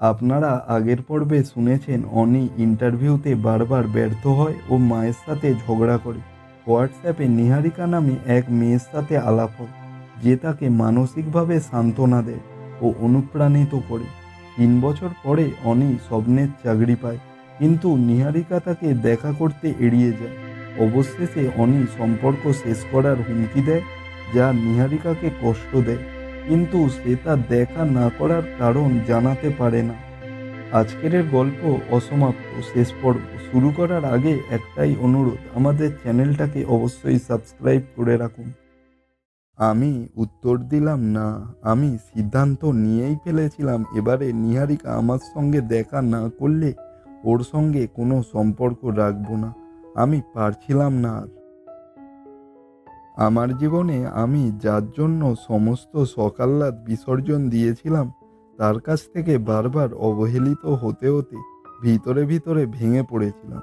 আপনারা আগের পর্বে শুনেছেন অনি ইন্টারভিউতে বারবার ব্যর্থ হয় ও মায়ের সাথে ঝগড়া করে। হোয়াটসঅ্যাপে নিহারিকা নামে এক মেয়ের সাথে আলাপ হয়, যে তাকে মানসিকভাবে সান্ত্বনা দেয় ও অনুপ্রাণিত করে। তিন বছর পরে অনি স্বপ্নের চাকরি পায়, কিন্তু নিহারিকা তাকে দেখা করতে এড়িয়ে যায়। অবশেষে অনি সম্পর্ক শেষ করার হুমকি দেয়, যা নিহারিকাকে কষ্ট দেয়। কিন্তু সে তা দেখা না করার কারণ জানাতে পারে না। আজকের গল্প অসমাপ্ত। শেষ পর্ব শুরু করার আগে একটাই অনুরোধ, আমাদের চ্যানেলটাকে অবশ্যই সাবস্ক্রাইব করে রাখুন। আমি উত্তর দিলাম না, আমি সিদ্ধান্ত নিয়েই ফেলেছিলাম। এবারে নিহারিকা আমার সঙ্গে দেখা না করলে ওর সঙ্গে কোনো সম্পর্ক রাখব না। আমি পারছিলাম না আর আমার জীবনে আমি যার জন্য সমস্ত সকাল্লাদ বিসর্জন দিয়েছিলাম, তার কাছ থেকে বারবার অবহেলিত হতে হতে ভিতরে ভিতরে ভেঙে পড়েছিলাম।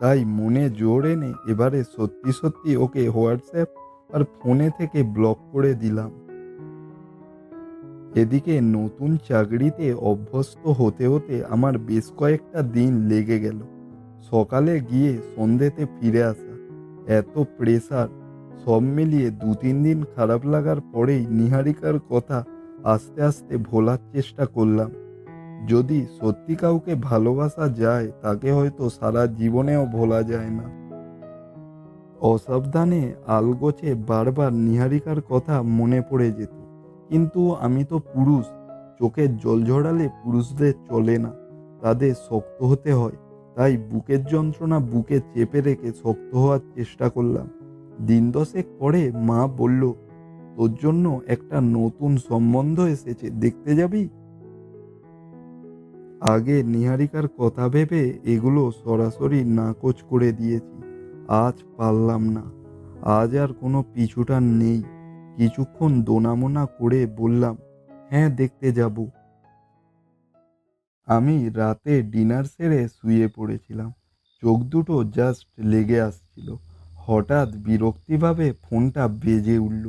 তাই মনে জোর এনে এবারে সত্যি সত্যি ওকে হোয়াটসঅ্যাপ আর ফোনে থেকে ব্লক করে দিলাম। এদিকে নতুন চাকরিতে অভ্যস্ত হতে হতে আমার বেশ কয়েকটা দিন লেগে গেল। সকালে গিয়ে সন্ধ্যেতে ফিরে আসা, এত প্রেসার সব মিলিয়ে দু তিন দিন খারাপ লাগার পরেই নিহারিকার কথা আস্তে আস্তে ভোলার চেষ্টা করলাম। যদি সত্যি কাউকে ভালোবাসা যায়, তাকে হয়তো সারা জীবনেও ভোলা যায় না। অসাবধানে আলগোছে বারবার নিহারিকার কথা মনে পড়ে যেত। কিন্তু আমি তো পুরুষ চোখের জল ঝরালে পুরুষদের চলে না, তাদের শক্ত হতে হয়। তাই বুকের যন্ত্রণা বুকে চেপে রেখে শক্ত হওয়ার চেষ্টা করলাম। দিন দশেক পরে মা বলল, তোর জন্য একটা নতুন সম্বন্ধ এসেছে, দেখতে যাবি? আগে নিহারিকার কথা ভেবে এগুলো সরাসরি নাকচ করে দিয়েছি, আজ পারলাম না, আজ আর কোনো পিছুটান নেই। কিছুক্ষণ দোনামোনা করে বললাম হ্যাঁ দেখতে যাব। আমি রাতে ডিনার সেরে শুয়ে পড়েছিলাম, চোখ দুটো জাস্ট লেগে আসছিল। হঠাৎ বিরক্তিভাবে ফোনটা বেজে উঠল।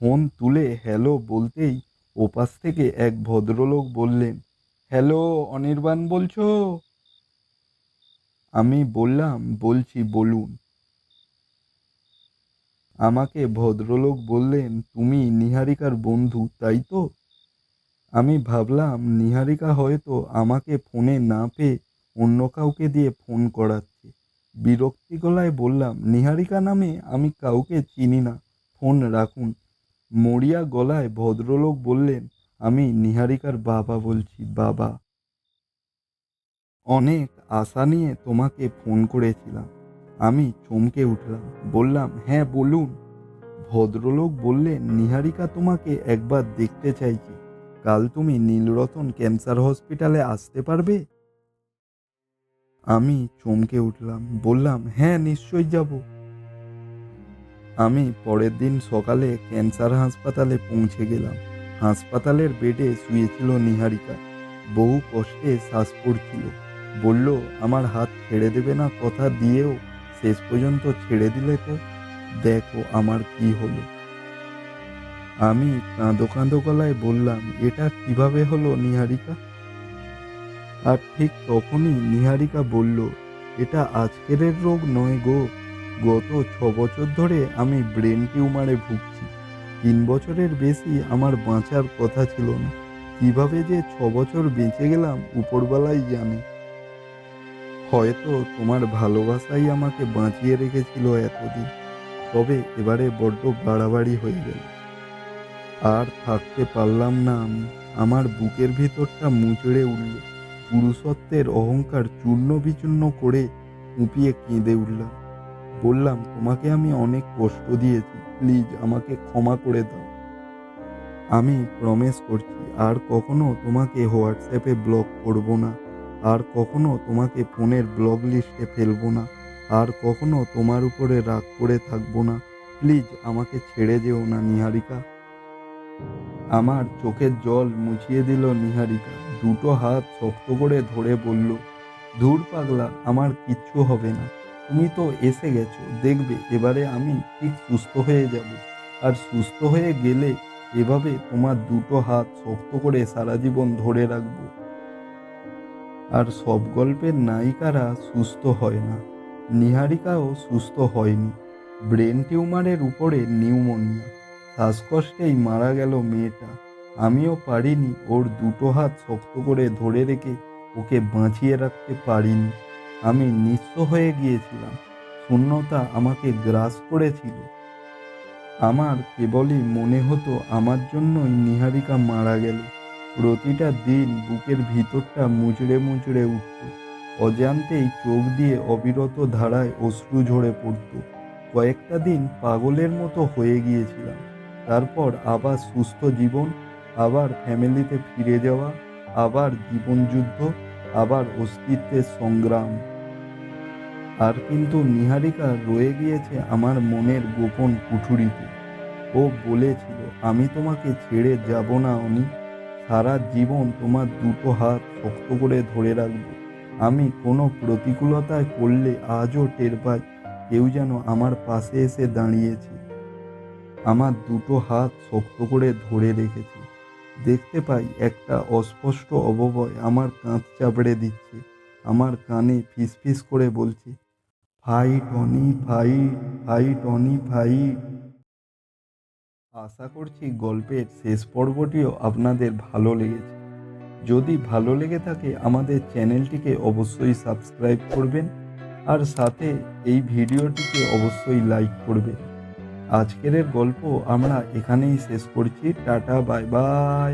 ফোন তুলে হ্যালো বলতেই ওপাশ থেকে এক ভদ্রলোক বললেন, হ্যালো, অনির্বাণ বলছো? আমি বললাম, বলছি, বলুন। আমাকে ভদ্রলোক বললেন, তুমি নিহারিকার বন্ধু, তাই তো? আমি ভাবলাম, নিহারিকা হয়তো আমাকে ফোনে না পেয়ে অন্য কাউকে দিয়ে ফোন করাচ্ছে। বিরক্তি গলায় বললাম, নিহারিকা নামে আমি কাউকে চিনি না, ফোন রাখুন। মরিয়া গলায় ভদ্রলোক বললেন, আমি নিহারিকার বাবা বলছি, বাবা। অনেক আশা নিয়ে তোমাকে ফোন করেছিলাম। আমি চমকে উঠলাম, বললাম হ্যাঁ বলুন। ভদ্রলোক বললেন, নিহারিকা তোমাকে একবার দেখতে চাইছে। কাল তুমি নীলরতন ক্যান্সার হসপিটালে আসতে পারবে? আমি চমকে উঠলাম, বললাম হ্যাঁ নিশ্চয়ই যাব। আমি পরের দিন সকালে ক্যান্সার হাসপাতালে পৌঁছে গেলাম। হাসপাতালের বেডে শুয়েছিল নিহারিকা। বহু কষ্টে শ্বাস পড়ছিল। বলল, আমার হাত ছেড়ে দেবে না কথা দিয়েও? শেষ পর্যন্ত ছেড়ে দিলে তো? দেখো আমার কি হলো। আমি কাঁদো কাঁদো গলায় বললাম, এটা কীভাবে হলো নিহারিকা? আর ঠিক তখনই নিহারিকা বলল, এটা আজকের রোগ নয় গো। গত ছ বছর ধরে আমি ব্রেন টিউমারে ভুগছি। তিন বছরের বেশি আমার বাঁচার কথা ছিল না। কীভাবে যে ছ বছর বেঁচে গেলাম উপরবেলাই জানি। হয়তো তোমার ভালোবাসাই আমাকে বাঁচিয়ে রেখেছিল এতদিন। তবে এবারে বড্ড বাড়াবাড়ি হয়ে গেল। আর থাকতে পারলাম না আমি। আমার বুকের ভিতরটা মুচড়ে উঠল। পুরুষত্বের অহংকার চূর্ণ বিচূর্ণ করে উঁপিয়ে কেঁদে উঠলাম। বললাম, তোমাকে আমি অনেক কষ্ট দিয়েছি। প্লিজ আমাকে ক্ষমা করে দাও। আমি প্রমিস করছি, আর কখনো তোমাকে হোয়াটসঅ্যাপে ব্লক করব না। আর কখনো তোমাকে ফোনের ব্লক লিস্টে ফেলব না। আর কখনো তোমার উপরে রাগ করে থাকব না। প্লিজ আমাকে ছেড়ে যেও না, নিহারিকা। আমার চোখের জল মুছিয়ে দিল নিহারিকা। দুটো হাত শক্ত করে ধরে বলল, ধুর পাগলা, আমার কিচ্ছু হবে না। তুমি তো এসে গেছো। দেখবে, এবারে আমি ঠিক সুস্থ হয়ে যাব। আর সুস্থ হয়ে গেলে এভাবে তোমার দুটো হাত শক্ত করে সারা জীবন ধরে রাখব। আর সব গল্পের নায়িকারা সুস্থ হয় না। নিহারিকাও সুস্থ হয়নি। ব্রেন টিউমারের উপরে নিউমোনিয়া। শ্বাসকষ্টেই মারা গেল মেয়েটা। আমিও পারিনি ওর দুটো হাত শক্ত করে ধরে রেখে ওকে বাঁচিয়ে রাখতে পারিনি। আমি নিঃস্ব হয়ে গিয়েছিলাম। শূন্যতা আমাকে গ্রাস করেছিল। আমার কেবলই মনে হতো আমার জন্যই নিহারিকা মারা গেল। প্রতিটা দিন বুকের ভিতরটা মুচড়ে মুচড়ে উঠত। অজান্তেই চোখ দিয়ে অবিরত ধারায় অশ্রু ঝরে পড়ত। কয়েকটা দিন পাগলের মতো হয়ে গিয়েছিলাম। তারপর আবার সুস্থ জীবন আবার ফ্যামিলিতে ফিরে যাওয়া, আবার জীবনযুদ্ধ আবার অস্তিত্বের সংগ্রাম। আর কিন্তু নিহারিকা রয়ে গিয়েছে আমার মনের গোপন কুঠুরিতে। ও বলেছিল, আমি তোমাকে ছেড়ে যাব না, অনি। সারা জীবন তোমার দুটো হাত শক্ত করে ধরে রাখব। আমি কোনো প্রতিকূলতায় পড়লে আজও টের পাই। কেউ যেন আমার পাশে এসে দাঁড়িয়েছে। আমার দুটো হাত শক্ত করে ধরে রেখেছে। দেখতে পাই একটা অস্পষ্ট অববয় আমার কাঁধ চাপড়ে দিচ্ছে, আমার কানে ফিসফিস করে বলছে fight Oni fight fight Oni fight আশা করছি গল্পের শেষ পর্বটিও আপনাদের ভালো লেগেছে। যদি ভালো লেগে থাকে আমাদের চ্যানেলটিকে অবশ্যই সাবস্ক্রাইব করবেন আর সাথে এই ভিডিওটিকে অবশ্যই লাইক করবেন। আজকের গল্প আমরা এখানেই শেষ করছি টাটা বাই বাই